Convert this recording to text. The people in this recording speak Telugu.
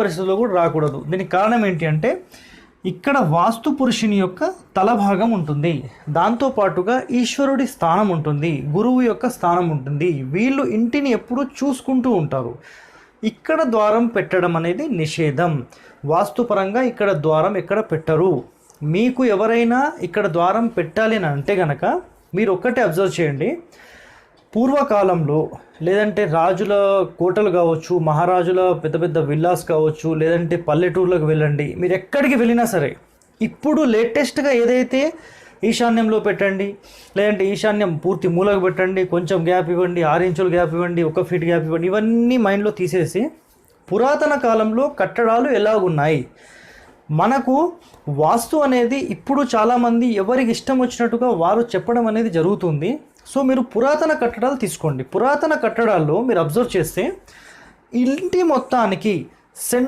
పరిస్థితుల్లో కూడా రాకూడదు. దీనికి కారణం ఏంటి అంటే ఇక్కడ వాస్తు పురుషుని యొక్క తల భాగం ఉంటుంది. దాంతో పాటుగా ఈశ్వరుడి స్థానం ఉంటుంది. గురువు యొక్క స్థానం ఉంటుంది. వీళ్ళు ఇంటిని ఎప్పుడూ చూసుకుంటూ ఉంటారు. ఇక్కడ ద్వారం పెట్టడం అనేది నిషేధం. వాస్తుపరంగా ఇక్కడ ద్వారం ఎక్కడ పెట్టరు. మీకు ఎవరైనా ఇక్కడ ద్వారం పెట్టాలి అని అంటే గనక మీరు ఒక్కటే అబ్జర్వ్ చేయండి. పూర్వకాలంలో లేదంటే రాజుల కోటలు కావచ్చు మహారాజుల పెద్ద పెద్ద విల్లాస్ కావచ్చు లేదంటే పల్లెటూర్లకు వెళ్ళండి మీరు ఎక్కడికి వెళ్ళినా సరే ఇప్పుడు లేటెస్ట్గా ఏదైతే ఈశాన్యంలో పెట్టండి లేదంటే ఈశాన్యం పూర్తి మూలకు పెట్టండి కొంచెం గ్యాప్ ఇవ్వండి ఆరు ఇంచులు గ్యాప్ ఇవ్వండి ఒక ఫీట్ గ్యాప్ ఇవ్వండి ఇవన్నీ మైండ్లో తీసేసి పురాతన కాలంలో కట్టడాలు ఎలాగున్నాయి? మనకు వాస్తు అనేది ఇప్పుడు చాలామంది ఎవరికి ఇష్టం వచ్చినట్టుగా వారు చెప్పడం అనేది జరుగుతుంది. సో మీరు పురాతన కట్టడాలు తీసుకోండి. పురాతన కట్టడాల్లో మీరు అబ్జర్వ్ చేస్తే ఇంటి మొత్తానికి సెన్